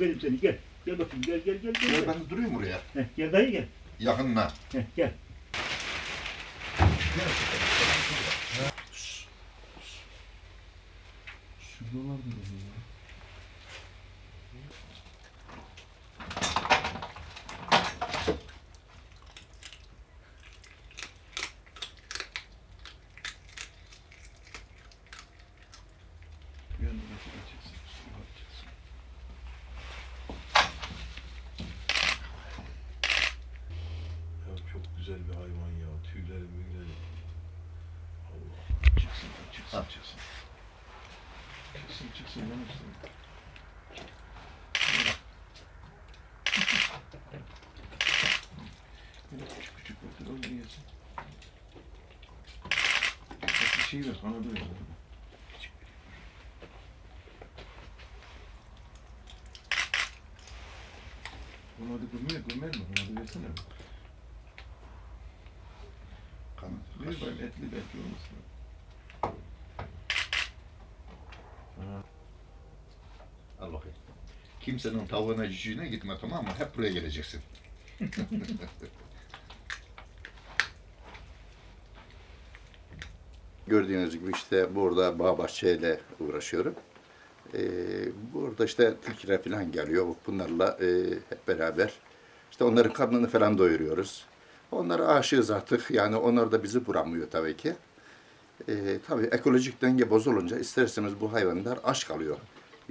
Benim seni gel. Gel bakayım gel gel gel. Gel, gel. ben durayım buraya. Heh, gel dayı gel. Yakınla. Heh, gel. Ya çok güzel bir hayvan ya. Tüyleri müyleri. Allah. Çıksın, çıksın, Ha. çıksın. Çıksın, çıksın, yanırsın. Böyle küçük küçük bakır öyle yesin. Bir şey ver, kanadı ver. Küçük bir- Kanadı gömer, mi? Kanadı versene. Ver bakayım etli belki olmasın. Ha. Al bakayım. Kimsenin tavuğuna cücüğüne gitme tamam mı? Hep buraya geleceksin. Gördüğünüz gibi işte burada bağ bahçeyle uğraşıyorum. Ee, burada işte tilkiler falan geliyor. Bunlarla e, hep beraber işte onların karnını falan doyuruyoruz. Onlara aşığız artık. Yani onlar da bizi buramıyor tabii ki. Ee, tabii ekolojik denge bozulunca isterseniz bu hayvanlar aç kalıyor.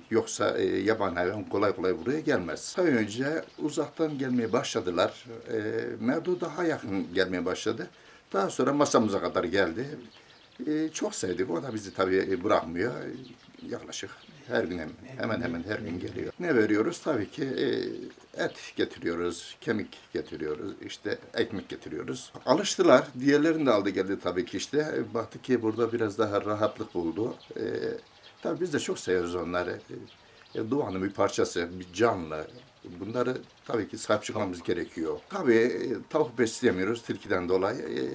Yoksa e, yaban hayvan kolay kolay buraya gelmez. Daha önce uzaktan gelmeye başladılar. E, Merdo daha yakın gelmeye başladı. Daha sonra masamıza kadar geldi. E, çok sevdik. O da bizi tabii e, bırakmıyor. E, Yaklaşık her gün hem- hemen hemen her gün geliyor. Ne veriyoruz? Tabii ki e, et getiriyoruz, kemik getiriyoruz, işte ekmek getiriyoruz. Alıştılar. Diğerlerini de aldı geldi tabii ki işte. E, Baktık ki burada biraz daha rahatlık buldu. E, tabii biz de çok seviyoruz onları. E, doğanın bir parçası, bir canlı. Bunları tabii ki sahip çıkmamız gerekiyor. Tabii tavuk besleyemiyoruz tilkiden dolayı.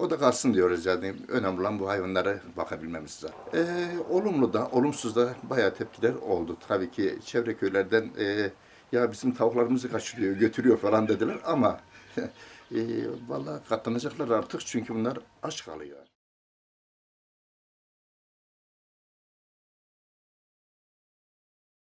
O da kalsın diyoruz yani. Önemli olan bu hayvanlara bakabilmemiz zaten. Ee, olumlu da, olumsuz da bayağı tepkiler oldu. Tabii ki çevre köylerden e, ya bizim tavuklarımızı kaçırıyor, götürüyor falan dediler ama e, vallahi katlanacaklar artık çünkü bunlar aç kalıyor.